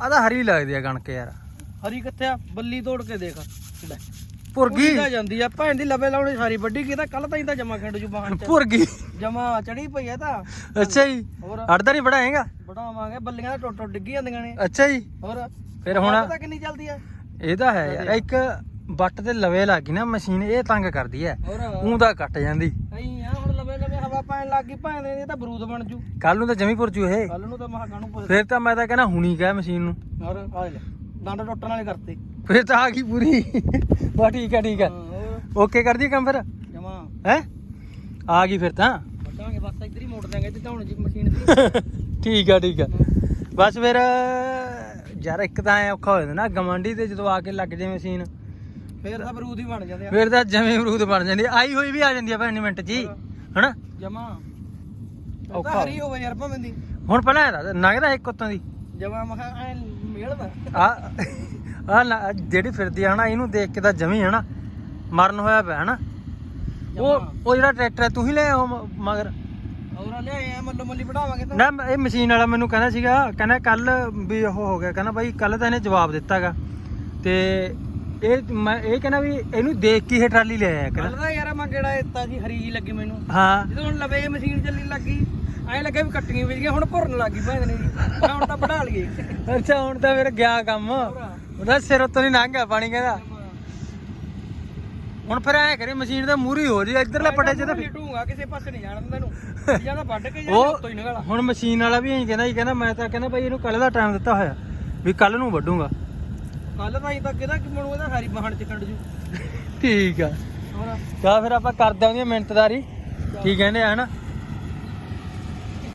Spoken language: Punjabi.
ਆ ਤਾਂ ਹਰੀ ਲੱਗਦੀ ਆ ਕਣਕ ਯਾਰ। ਹਰੀ ਕਿੱਥੇ ਆ? ਬੱਲੀ ਤੋੜ ਕੇ ਦੇਖ। ਲੈ। ਭੁਰਗੀ। ਤਾਂ ਜਾਂਦੀ ਆ। ਭੈਣ ਦੀ ਲਵੇ ਲਾਉਣੀ ਸਾਰੀ ਵੱਡੀ ਕੀ ਤਾਂ ਕੱਲ ਤਾਂ ਹੀ ਤਾਂ ਜਮਾ ਖੰਡ ਜੂ ਬਾਹਣ ਚ। ਭੁਰਗੀ। ਜਮਾ ਚੜੀ ਪਈ ਆ ਤਾਂ। ਅੱਛਾ ਜੀ। ਹੋਰ। ਅੜਦਾ ਨਹੀਂ ਬੜਾਏਗਾ ਬਣਾਵਾਂਗੇ। ਬੱਲੀਆਂ ਤਾਂ ਟੁੱਟ ਟੁੱਟ ਡਿੱਗੀ ਜਾਂਦੀਆਂ ਨੇ। ਅੱਛਾ ਜੀ। ਹੋਰ। ਫਿਰ ਹੁਣ ਪਤਾ ਕਿੰਨੀ ਚੱਲਦੀ ਆ? ਇਹ ਤਾਂ ਹੈ ਯਾਰ। ਇੱਕ ਬੱਟ ਤੇ ਲਵੇ ਲੱਗ ਨਾ ਮਸ਼ੀਨ ਇਹ ਤੰਗ ਕਰਦੀ ਐ। ਊਂ ਦਾ ਕੱਟ ਜਾਂਦੀ ਐਂ ਆ ਹੁਣ ਲਵੇ ਲਵੇ ਹਵਾ ਪੈਣ ਲੱਗ ਗਈ ਭੈਣ ਦੇ ਇਹ ਤਾਂ ਬਰੂਦ ਬਣ ਜੂ। ਕੱਲ ਨੂੰ ਤਾਂ ਜਮੀ ਪੁਰਜੂ ਇਹ। ਕੱਲ ਨੂੰ ਤਾਂ ਮਹਾ ਕਾਣੂ ਪੁੱਛ ਫਿਰ ਤਾਂ ਮੈਂ ਤਾਂ ਕਹਿੰਦਾ ਹੁਣੀ ਕਹਿ ਮਸ਼ੀਨ ਨੂੰ। ਹੋਰ ਆ ਲੈ ਡੰਡ ਟੁੱਟਣ ਵਾਲੇ ਕਰਤੇ। ਫਿਰ ਤਾਂ ਆ ਗਈ ਪੂਰੀ। ਬਾ ਠੀਕ ਹੈ ਠੀਕ ਹੈ। ਓਕੇ ਕਰ ਦੀ ਕੰਮ ਫਿਰ? ਜਮਾ। ਹੈ? ਆ ਗਈ ਫਿਰ ਤਾਂ। ਵੱਢਾਂਗੇ ਬਸ ਇੱਧਰ ਹੀ ਮੋੜ ਦਾਂਗੇ ਤੇ ਧੌਣ ਜੀ ਮਸ਼ੀਨ ਦੀ। ਠੀਕ ਆ ਠੀਕ ਆ ਬਸ ਫਿਰ ਯਾਰ ਇੱਕ ਤਾਂ ਐ ਔਖਾ ਹੋ ਜਾਂਦਾ ਨਾ ਗਮੰਡੀ ਤੇ ਜਦੋਂ ਆ ਕੇ ਲੱਗ ਜੇ ਮਸ਼ੀਨ। ਫੇਰ ਤਾਂ ਬਰੂਦ ਹੀ ਬਣ ਜਾਂਦੇ ਆ। ਫਿਰ ਤਾਂ ਜਮੇ ਅਮਰੂਦ ਬਣ ਜਾਂਦੀ। ਆਈ ਹੋਈ ਵੀ ਆ ਜਾਂਦੀ ਆ ਭੈਣ ਮਿੰਟ ਜੀ ਹਨਾ? ਜਮਾ। ਔਖਾ ਔਖਾ ਹਰੀ ਹੋਵੇ ਯਾਰ ਭਾਵੇਂ ਦੀ। ਹੁਣ ਪਹਿਲਾਂ ਇਹਦਾ ਨਗਦਾ ਇੱਕ ਉੱਤੋਂ ਦੀ। ਜਮਾ ਮਖਾ ਐ ਮੇਲਦਾ ਆ ਆ ਜਿਹੜੀ ਫਿਰਦੀ ਆ ਹਨਾ ਇਹਨੂੰ ਦੇਖ ਕੇ ਤਾਂ ਜਮੀ ਹਨਾ ਮਰਨ ਹੋਇਆ ਪਿਆ ਹਨਾ। ਉਹ ਉਹ ਜਿਹੜਾ ਟਰੈਕਟਰ ਹੈ ਤੂੰ ਹੀ ਲੈ ਮ- ਮਗਰ। ਹੋਰ ਲਿਆਏ ਆ ਮੱਲੋ ਮੱਲੀ ਵਧਾਵਾਂਗੇ ਤਾਂ। ਨਾ ਇਹ ਮਸ਼ੀਨ ਵਾਲਾ ਮੈਨੂੰ ਕਹਿੰਦਾ ਸੀਗਾ ਕਹਿੰਦਾ ਕੱਲ ਵੀ ਉਹ ਹੋ ਗਿਆ ਕਹਿੰਦਾ ਬਾਈ ਕੱਲ ਤਾਂ ਇਹਨੇ ਜਵਾਬ ਦਿੱਤਾਗਾ। ਤੇ ਇਹ ਮੈਂ ਇਹ ਕਹਿੰਦਾ ਵੀ ਇਹਨੂੰ ਦੇਖ ਕੇ ਇਹ ਟਰਾਲੀ ਲੈ ਆਇਆ ਯਾਰ ਮੈਂ ਕਿਹੜਾ ਇੱਤਾ ਜੀ ਹਰੀ ਜੀ ਲੱਗੀ ਮੈਨੂੰ। ਹਾਂ। ਜਦੋਂ ਹੁਣ ਲਵੇ ਮਸ਼ੀਨ ਚੱਲੀ ਲੱਗੀ ਐਂ ਲੱਗਾ ਵੀ ਕੱਟੀਆਂ ਵਿੱਚ ਗਿਆ ਹੁਣ ਭੁਰਨ ਲੱਗੀ ਭੈਣ ਨੇ ਜੀ। ਮੈਂ ਹੁਣ ਤਾਂ ਵਢਾ ਲਈਏ। ਅੱਛਾ ਹੁਣ ਤਾਂ ਫਿਰ ਗਿਆ ਕੰਮ। ਉਹਦਾ ਸਿਰ ਉੱਤੋਂ ਨਹੀਂ ਲੰਘ ਗਿਆ ਪਾਣੀ ਕਹਿੰਦਾ। ਹੁਣ ਫਿਰ ਐ ਕਰੇ ਮਸ਼ੀਨ ਦਾ ਮੂਰੀ ਹੋ ਜੀ ਇਧਰਲੇ ਪੱਟੇ ਚ ਤਾਂ ਲਿਟੂਗਾ ਕਿਸੇ ਪਾਸੇ ਨਹੀਂ ਜਾਣ ਦਿੰਦਾ ਇਹਨੂੰ। ਜਾਂ ਤਾਂ ਵੱਢ ਕੇ ਜਾਂ ਉਹ ਉੱਤੋਂ ਹੀ ਨਿਕਲ ਹੁਣ ਮਸ਼ੀਨ ਵਾਲਾ ਵੀ ਐਂ ਕਹਿੰਦਾ ਜੀ ਕਹਿੰਦਾ ਮੈਂ ਤਾਂ ਕਹਿੰਦਾ ਬਾਈ ਇਹਨੂੰ ਕੱਲ ਦਾ ਟਾਈਮ ਦਿੱਤਾ ਹੋਇਆ ਵੀ ਕੱਲ ਨੂੰ ਵੱਢੂਗਾ। ਕੱਲ ਤਾਂ ਹੀ ਤਾਂ ਕਿਹਦਾ ਕਿ ਮਣੂ ਇਹਦਾ ਹਰੀ ਬਾਹਣ ਚ ਕੰਡ ਜੂ ਠੀਕ ਆ। ਹੋਰ? ਤਾਂ ਫਿਰ ਆਪਾਂ ਕਰਦੇ ਆਂ ਉਹਦੀਆਂ ਮਿਹਨਤਦਾਰੀ ਕੀ ਕਹਿੰਦੇ ਆ ਹਨਾ?